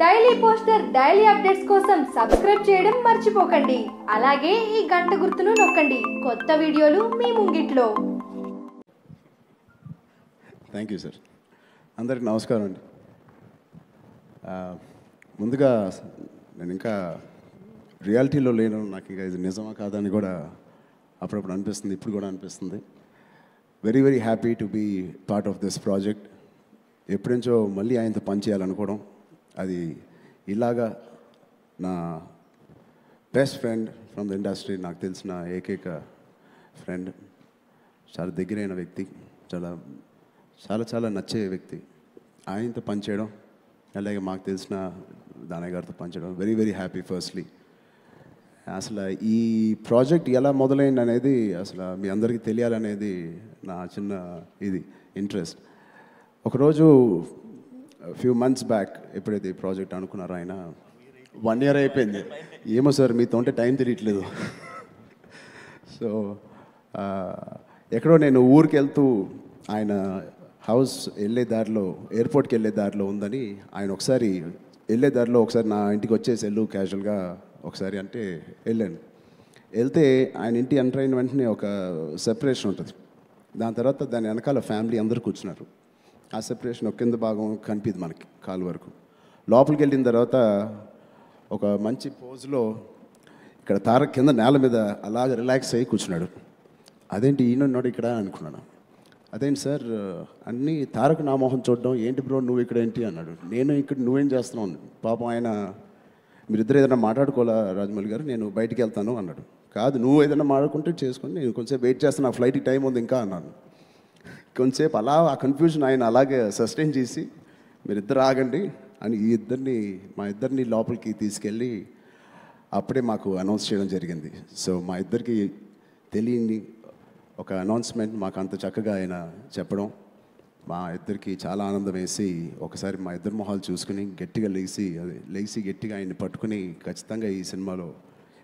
Daily poster daily updates కోసం subscribe చేయడం మర్చిపోకండి. అలాగే ఈ గంట గుర్తును నొక్కండి. కొత్త వీడియోలు మీ ముంగిట్లో. థ్యాంక్ యూ సార్ అందరికి నమస్కారం అండి. ముందుగా నేను ఇంకా రియాలిటీలో లేను. నాకు ఇంకా ఇది నిజమా కాదని కూడా అప్పుడప్పుడు అనిపిస్తుంది ఇప్పుడు కూడా అనిపిస్తుంది. Very very happy to be part of this project ఎప్పుడుంచో మళ్ళీ ఆయనతో పనిచేయాలనుకోవడం అది ఇలాగా నా best friend from the industry నాకు తెలిసిన ఏకైక ఫ్రెండ్ చాలా దగ్గరైన వ్యక్తి చాలా చాలా చాలా నచ్చే వ్యక్తి. ఆయనతో పనిచేయడం అలాగే మాకు తెలిసిన దానయ్య గారితో పనిచేయడం వెరీ వెరీ హ్యాపీ ఫస్ట్లీ అసలు ఈ ప్రాజెక్ట్ ఎలా మొదలైంది అనేది అసలు మీ అందరికీ తెలియాలనేది నా చిన్న ఇది ఇంట్రెస్ట్ ఒకరోజు ఫ్యూ మంత్స్ బ్యాక్ ఎప్పుడైతే ఈ ప్రాజెక్ట్ అనుకున్నారో ఆయన వన్ ఇయర్ అయిపోయింది. ఏమో సార్ మీతో ఉంటే టైం తిరగట్లేదు. సో ఎక్కడో నేను ఊరికి వెళ్తూ ఆయన హౌస్ వెళ్ళే దారిలో ఎయిర్పోర్ట్కి వెళ్ళే దారిలో ఉందని ఆయన ఒకసారి వెళ్ళే దారిలో ఒకసారి నా ఇంటికి వచ్చేసి వెళ్ళు క్యాజువల్గా ఒకసారి అంటే వెళ్ళాను. వెళ్తే ఆయన ఇంటి ఎంటర్ అయిన వెంటనే ఒక సెపరేషన్ ఉంటుంది. దాని తర్వాత దాని వెనకాల ఫ్యామిలీ అందరూ కూర్చున్నారు. ఆ సెపరేషన్ ఒక కింద భాగం కనిపిది మనకి కాలు వరకు. లోపలికి వెళ్ళిన తర్వాత ఒక మంచి పోజ్లో ఇక్కడ తార కింద నేల మీద అలాగ రిలాక్స్ అయ్యి కూర్చున్నాడు. అదేంటి ఈయన ఉన్నాడు ఇక్కడ అనుకున్నాను. అదేంటి సార్ అన్నీ తారక నామోహం చూడడం ఏంటి బ్రో నువ్వు ఇక్కడ ఏంటి అన్నాడు. నేను ఇక్కడ నువ్వేం చేస్తున్నావు? పాపం ఆయన మీరిద్దరు ఏదైనా మాట్లాడుకోవాలా రాజమౌళి గారు? నేను బయటికి వెళ్తాను అన్నాడు. కాదు నువ్వు ఏదైనా మాట్లాడుకుంటే చేసుకొని నేను కొంచెం వెయిట్ చేస్తాను నా ఫ్లైట్కి టైం ఉంది ఇంకా అన్నాను. కొంచెంసేపు అలా ఆ కన్ఫ్యూజన్ ఆయన అలాగే సస్టైన్ చేసి మీరిద్దరు ఆగండి అని ఈ ఇద్దరిని మా ఇద్దరిని లోపలికి తీసుకెళ్ళి అప్పుడే మాకు అనౌన్స్ చేయడం జరిగింది. సో మా ఇద్దరికి తెలియని ఒక అనౌన్స్మెంట్ మాకు అంత చక్కగా ఆయన చెప్పడం మా ఇద్దరికి చాలా ఆనందం వేసి ఒకసారి మా ఇద్దరు మొహాలు చూసుకుని గట్టిగా లేచి అది లేచి గట్టిగా ఆయన్ని పట్టుకుని ఖచ్చితంగా ఈ సినిమాలో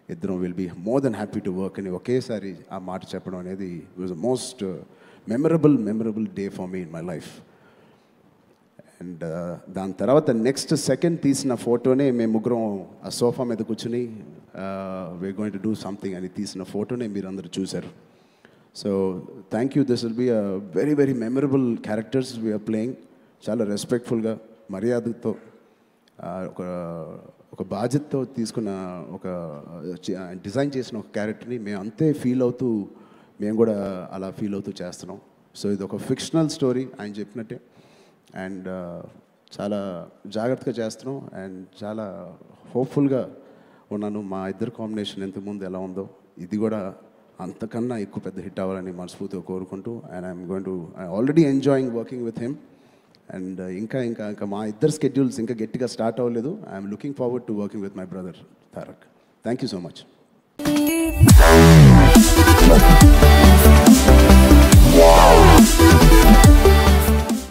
ఇద్దరం will be more than happy to work అని ఒకేసారి ఆ మాట చెప్పడం అనేది was most memorable memorable day for me in my life and దాని తర్వాత నెక్స్ట్ సెకండ్ తీసిన ఫోటోనే మేము ముగ్గురం ఆ సోఫా మీద కూర్చుని we going to do something అని తీసిన ఫోటోనే మీరు అందరూ చూశారు so thank you this will be a very very memorable characters we are playing చాలా రెస్పెక్ట్ఫుల్గా మర్యాదతో ఒక ఒక బాధ్యతతో తీసుకున్న ఒక డిజైన్ చేసిన ఒక క్యారెక్టర్ని మేము అంతే ఫీల్ అవుతూ మేము కూడా అలా ఫీల్ అవుతూ చేస్తున్నాం. సో ఇది ఒక ఫిక్షనల్ స్టోరీ ఆయన చెప్పినట్టే. అండ్ చాలా జాగ్రత్తగా చేస్తున్నాం. అండ్ చాలా హోప్ఫుల్గా ఉన్నాను. మా ఇద్దరు కాంబినేషన్ ఇంతకుముందు ఎలా ఉందో ఇది కూడా అంతకన్నా ఎక్కువ పెద్ద హిట్ అవ్వాలని మనస్ఫూర్తిగా కోరుకుంటూ and I'm going to I already enjoying working with him. And uh, ఇంకా ఇంకా ఇంకా మా ఇద్దరు స్కెడ్యూల్స్ ఇంకా గట్టిగా స్టార్ట్ అవ్వలేదు. I'm looking forward to working with my brother Tarak thank you so much